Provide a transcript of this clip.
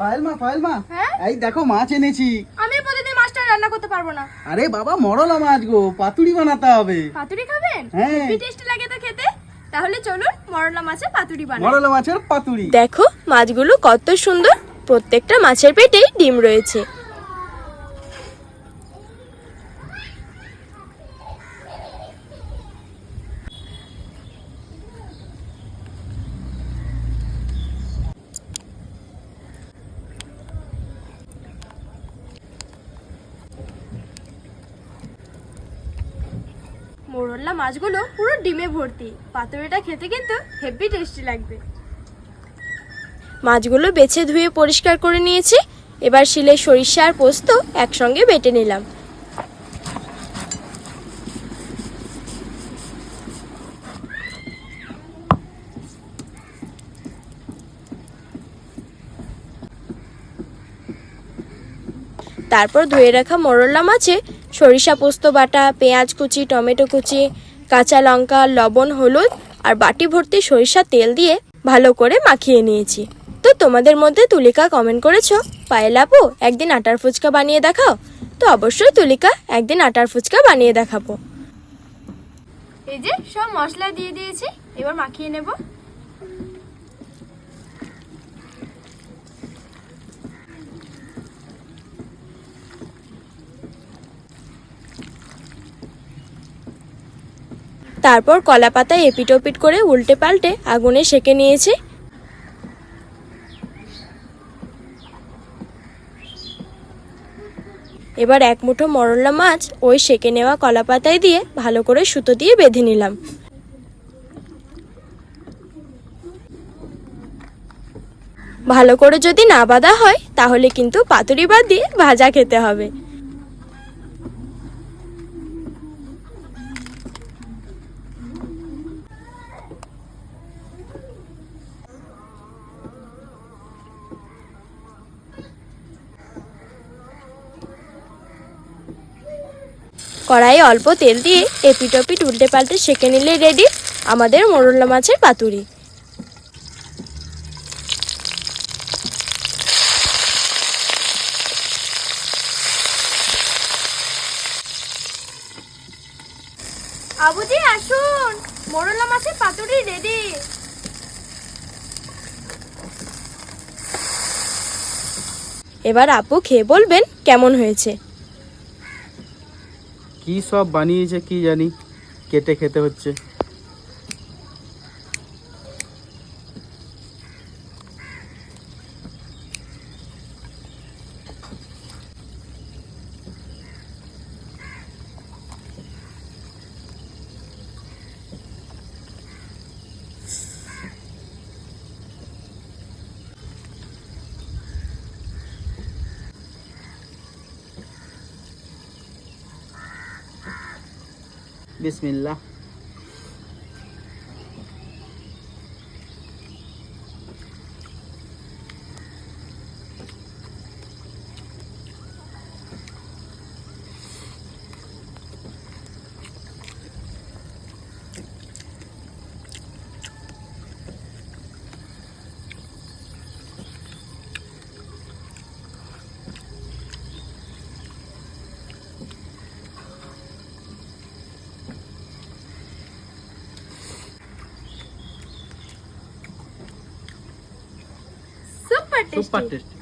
পায়েল মা পায়েল মা। হ্যাঁ? এই দেখো মাছ এনেছি। আমি প্রতিদিন মাছটা রান্না করতে পারব না। আরে বাবা মরলা মাছ গো পাতুরি বানাতে হবে। পাতুরি খাবেন? হ্যাঁ। কি টেস্টি লাগে তো খেতে? তাহলে চলুন মরলা মাছের পাতুরি বানাই। মরলা মাছের পাতুরি। দেখো মাছগুলো কত সুন্দর। প্রত্যেকটা মাছের পেটেই ডিম রয়েছে। মোরলা মাছগুলো পুরো ডিমে ভর্তি। পাতুরিটা খেতে কিন্তু হেভি টেস্টি লাগবে। মাছগুলো বেছে ধুয়ে পরিষ্কার করে নিয়েছি। এবার শিলে সরিষা আর পোস্ত একসঙ্গে বেটে নিলাম। তারপর ধুয়ে রাখা মোরলা মাছে সরিষা পোস্ত, বাটা, পেঁয়াজ কুচি, টমেটো কুচি, কাঁচা লঙ্কা, লবণ, হলুদ আর বাটি ভর্তি সরিষা তেল দিয়ে ভালো করে মাখিয়ে নিয়েছি। তো তোমাদের মধ্যে তুলিকা কমেন্ট করেছ? পায়েল আপু, একদিন আটার ফুচকা বানিয়ে দেখাও। তো অবশ্যই তুলিকা একদিন আটার ফুচকা বানিয়ে দেখাবো। এই যে সব মশলা দিয়ে দিয়েছি, এবার মাখিয়ে নেব। তারপর কলা পাতায় এপিটোপিট করে উল্টে পাল্টে আগুনে সেকে নিয়েছি। এবার এক মুঠো মরলা মাছ ওই সেকে নেওয়া কলা পাতায় দিয়ে ভালো করে সুতো দিয়ে বেঁধে নিলাম। ভালো করে যদি না বাঁধা হয়, তাহলে কিন্তু পাতুরি বাদ দিয়ে ভাজা খেতে হবে। কড়াইয়ে অল্প তেল দিয়ে এপিটপিট উল্টে পাল্টে সেঁকে নিলে রেডি আমাদের মোরলা মাছের পাতুরি। আবুজি, আসুন। মোরলা মাছের পাতুরি রেডি এবার আপু খেয়ে বলবেন কেমন হয়েছে। কি সব বানিয়েছে কি জানি কেটে খেতে হচ্ছে। বিসমিল্লাহ। Super tasty super tasty